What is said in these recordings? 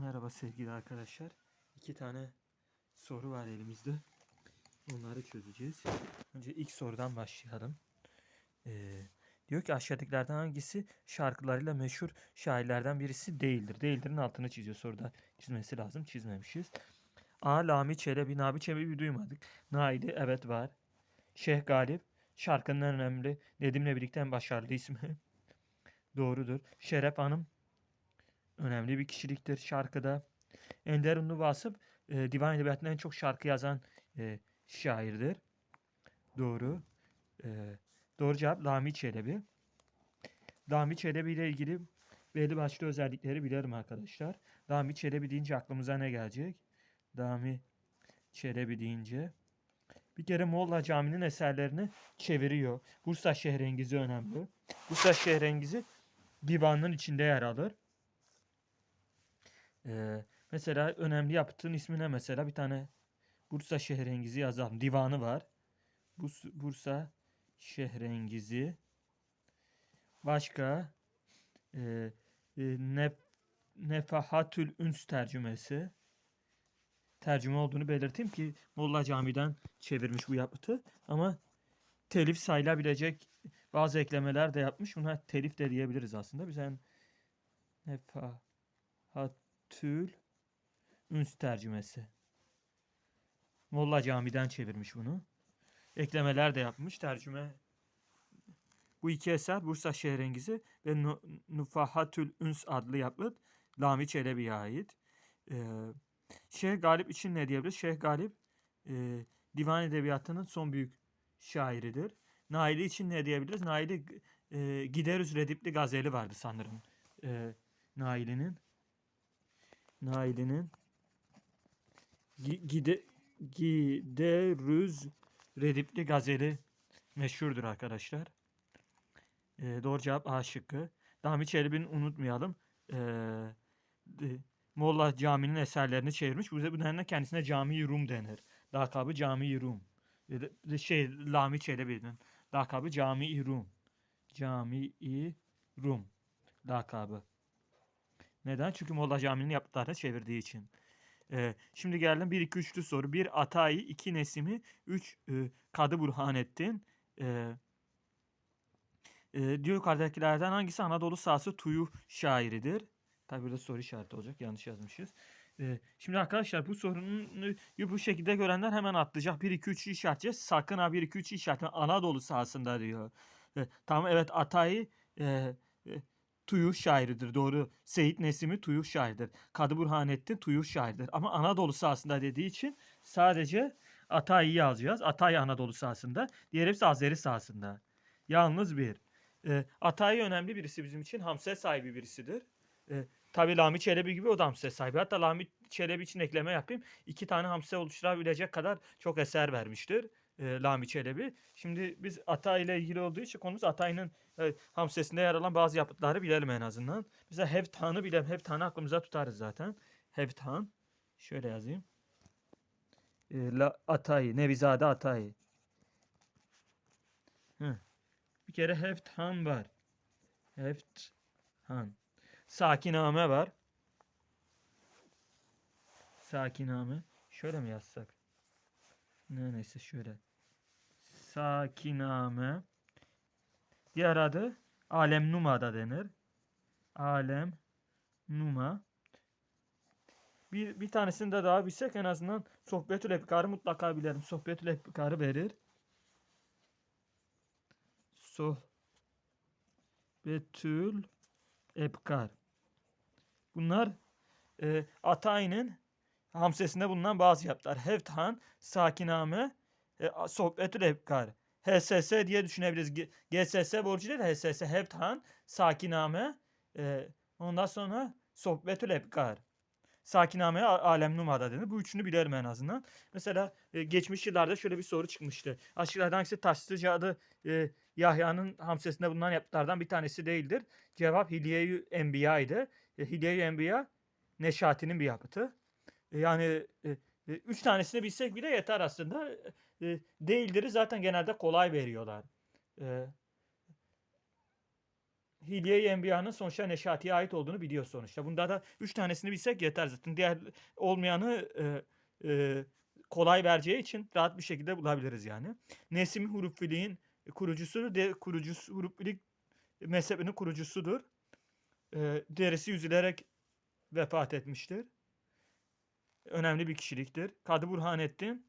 Merhaba sevgili arkadaşlar. İki tane soru var elimizde. Onları çözeceğiz. Önce ilk sorudan başlayalım. Ee, diyor ki aşağıdakilerden hangisi şarkılarıyla meşhur şairlerden birisi değildir? Değildir'in altını çiziyor soruda. Çizmesi lazım. Çizmemişiz. A. Lami Çelebi. Nabi Çelebi duymadık. Naide evet var. Şeyh Galip. Şarkının en önemli. Nedim'le birlikte en başarılı ismi. Doğrudur. Şeref Hanım önemli bir kişiliktir şarkıda. Ender Ünlü Vasıf e, divan edebiyatında en çok şarkı yazan e, şairdir. Doğru. E, doğru cevap Lami Çelebi. Lami Çelebi ile ilgili belli başlı özellikleri bilirim arkadaşlar. Lami Çelebi deyince aklımıza ne gelecek? Lami Çelebi deyince bir kere Molla Camii'nin eserlerini çeviriyor. Bursa Şehrengizi önemli. Bursa Şehrengizi divanın içinde yer alır. Ee, mesela önemli yapıtın ismi ne mesela? Bir tane Bursa Şehrengizi yazalım. Divanı var. Bursa Şehrengizi. Başka e, e, Nef Nefahatül Üns tercümesi. Tercüme olduğunu belirteyim ki Molla Camii'den çevirmiş bu yapıtı. Ama telif sayılabilecek bazı eklemeler de yapmış. Buna telif de diyebiliriz aslında. Biz yani Nefahatül Üns tercümesi. Molla Camii'den çevirmiş bunu. Eklemeler de yapmış. Tercüme bu iki eser Bursa Şehrengizi ve Nu- Nufahatül Üns adlı yapıt Lami Çelebi'ye ait. Ee, Şeyh Galip için ne diyebiliriz? Şeyh Galip e, divan edebiyatının son büyük şairidir. Naili için ne diyebiliriz? Naili e, Giderüz Redipli gazeli vardı sanırım. E, Naili'nin Naili'nin Gi- Gide Giderüz Redipli gazeli meşhurdur arkadaşlar. E, doğru cevap A şıkkı. Dami Çelebi'ni unutmayalım. E, de- Molla Camii'nin eserlerini çevirmiş. Bu nedenle kendisine Cami-i Rum denir. Lakabı Cami-i Rum. Şey, Lami Çelebi'nin lakabı Cami-i Rum. Cami-i Rum lakabı. Neden? Çünkü Molla Camii'nin yapıtlarını çevirdiği için. Ee, şimdi geldim 1 2 3'lü soru. 1 Atayi, 2 Nesimi, 3 e, Kadı Burhanettin. Ee, e, diyor yukarıdakilerden hangisi Anadolu sahası Tuyu şairidir? Tabi burada soru işareti olacak. Yanlış yazmışız. Ee, şimdi arkadaşlar bu sorunu bu şekilde görenler hemen atlayacak. 1 2 3'ü işaretleyeceğiz. Sakın ha 1 2 3'ü işaretleme. Anadolu sahasında diyor. Ee, tamam evet Atayi e, e, Tuyuh şairidir. Doğru. Seyit Nesimi Tuyuh şairidir. Kadı Burhanettin Tuyuh şairidir. Ama Anadolu sahasında dediği için sadece Atayi'yi yazacağız. Atayi Anadolu sahasında. Diğer hepsi Azeri sahasında. Yalnız bir. E, Atayi önemli birisi bizim için. Hamse sahibi birisidir. E, Tabi Lami Çelebi gibi o da hamse sahibi. Hatta Lami Çelebi için ekleme yapayım. İki tane hamse oluşturabilecek kadar çok eser vermiştir. E, Lami Çelebi. Şimdi biz Atay ile ilgili olduğu için konumuz Atay'ın e, hamsesinde yer alan bazı yapıtları bilelim en azından. Bize Hevtan'ı bilelim. Hevtan'ı aklımıza tutarız zaten. Hevtan. Şöyle yazayım. E, La, Atay. Nevizade Atay. Bir kere Hevtan var. Hevtan. Sakiname var. Sakiname. Şöyle mi yazsak? Ne neyse şöyle. Sakiname. Diğer adı Alem Numa da denir. Alem Numa. Bir, bir tanesini de daha bilsek en azından Sohbetül Efkar'ı mutlaka bilelim. Sohbetül Efkar'ı verir. Sohbetül Efkar. Bunlar e, Atay'ın hamsesinde bulunan bazı yapılar. Hevtan, Sakiname, e, Sohbetül Efkar. HSS diye düşünebiliriz. GSS borcu değil de HSS. Hevtan, Sakiname, e, ondan sonra Sohbetül Efkar. Sakiname, Alem Numa'da denir. Bu üçünü bilirim en azından. Mesela e, geçmiş yıllarda şöyle bir soru çıkmıştı. Aşağıdan hangisi taşlıca adı e, Yahya'nın hamsesinde bulunan yapıtlardan bir tanesi değildir. Cevap Hilye-i Enbiya'ydı. E, Hilye-i Enbiya Neşati'nin bir yapıtı. Yani e, üç tanesini bilsek bile yeter aslında. E, değildir'i zaten genelde kolay veriyorlar. E, Hilye-i Enbiya'nın sonuçta Neşati'ye ait olduğunu biliyoruz sonuçta. Bunda da üç tanesini bilsek yeter zaten. Diğer olmayanı e, e, kolay vereceği için rahat bir şekilde bulabiliriz yani. Nesim Hurufiliğin kurucusudur. De, kurucusu, Hurufilik mezhebinin kurucusudur. E, derisi yüzülerek vefat etmiştir. Önemli bir kişiliktir. Kadı Burhanettin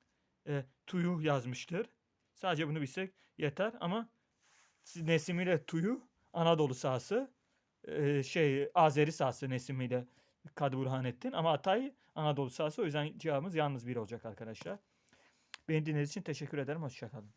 e, Tuyuh yazmıştır. Sadece bunu bilsek yeter ama Nesim ile Tuyu Anadolu sahası e, şey Azeri sahası Nesim ile Kadı Burhanettin ama Atay Anadolu sahası o yüzden cevabımız yalnız bir olacak arkadaşlar. Beni dinlediğiniz için teşekkür ederim. Hoşçakalın.